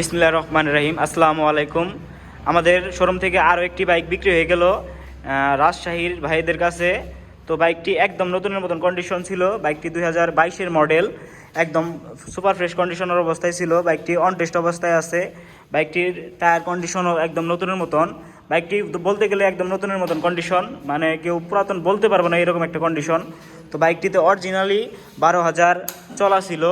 বিসমিল্লা রহমান রহিম। আসসালামু আলাইকুম। আমাদের শোরুম থেকে আরও একটি বাইক বিক্রি হয়ে গেল রাজশাহীর ভাইদের কাছে। তো বাইকটি একদম নতুনের মতন কন্ডিশন ছিল। বাইকটি দুই হাজার বাইশের মডেল একদম সুপার ফ্রেশ কন্ডিশনের অবস্থায় ছিল। বাইকটি অন টেস্ট অবস্থায় আছে। বাইকটির টায়ার কন্ডিশনও একদম নতুনের মতন। বাইকটি বলতে গেলে একদম নতুনের মতন কন্ডিশন মানে কেউ পুরাতন বলতে পারবে না এরকম একটা কন্ডিশন তো বাইকটিতে অরিজিনালি বারো হাজার চলা ছিল।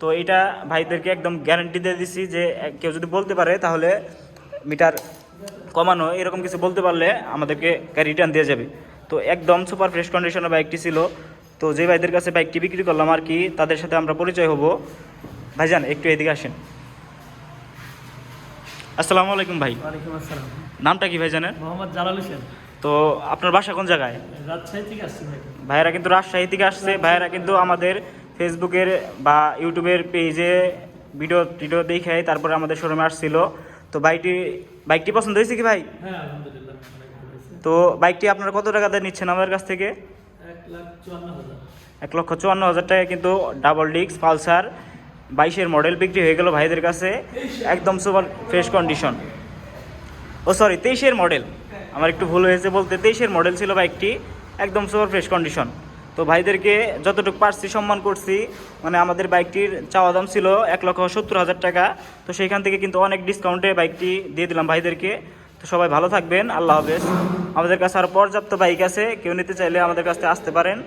তো এটা ভাইদেরকে একদম গ্যারান্টি দিয়ে দিছি যে কেউ যদি বলতে পারে তাহলে মিটার কমানো এরকম কিছু বলতে পারলে আমাদেরকে রিটার্ন দিয়ে যাবে। তো একদম সুপার ফ্রেশ কন্ডিশনের বাইকটি ছিল। তো যে ভাইদের কাছে বাইকটি বিক্রি করলাম আর কি তাদের সাথে আমরা পরিচয় হব। ভাইজান একটু এদিকে আসেন। আসসালামু আলাইকুম ভাই। আসসালাম। নামটা কি ভাই জানেন মোহাম্মদ জালাল হোসেন। তো আপনার বাসা কোন জায়গায়? রাজশাহী থেকে আসছি ভাই। ভাইয়েরা কিন্তু রাজশাহী থেকে আসছে। ভাইয়েরা কিন্তু আমাদের ফেসবুকের বা ইউটিউবের পেজে ভিডিও টিডিও দেখে তারপরে আমাদের শোরুমে আসছিল। তো বাইকটি বাইকটি পছন্দ হয়েছে কি ভাই? হ্যাঁ তো বাইকটি আপনারা কত টাকাতে নিচ্ছেন আমাদের কাছ থেকে? এক লক্ষ চুয়ান্ন হাজার টাকা কিন্তু ডাবল ডিস্ক পালসার বাইশের মডেল বিক্রি হয়ে গেল ভাইদের কাছে। একদম সুপার ফ্রেশ কন্ডিশন ও সরি তেইশের মডেল আমার একটু ভুল হয়েছে বলতে তেইশের মডেল ছিল বাইকটি একদম সুপার ফ্রেশ কন্ডিশন তো ভাইদেরকে যতটুকু পারছি সম্মান করছি। মানে আমাদের বাইকটির চাওয়া দাম ছিল এক লক্ষ সত্তর হাজার টাকা। তো সেইখান থেকে কিন্তু অনেক ডিসকাউন্টে বাইকটি দিয়ে দিলাম ভাইদেরকে। তো সবাই ভালো থাকবেন, আল্লাহ হাফেজ। আমাদের কাছে আর পর্যাপ্ত বাইক আছে, কেউ নিতে চাইলে আমাদের কাছে আসতে পারেন।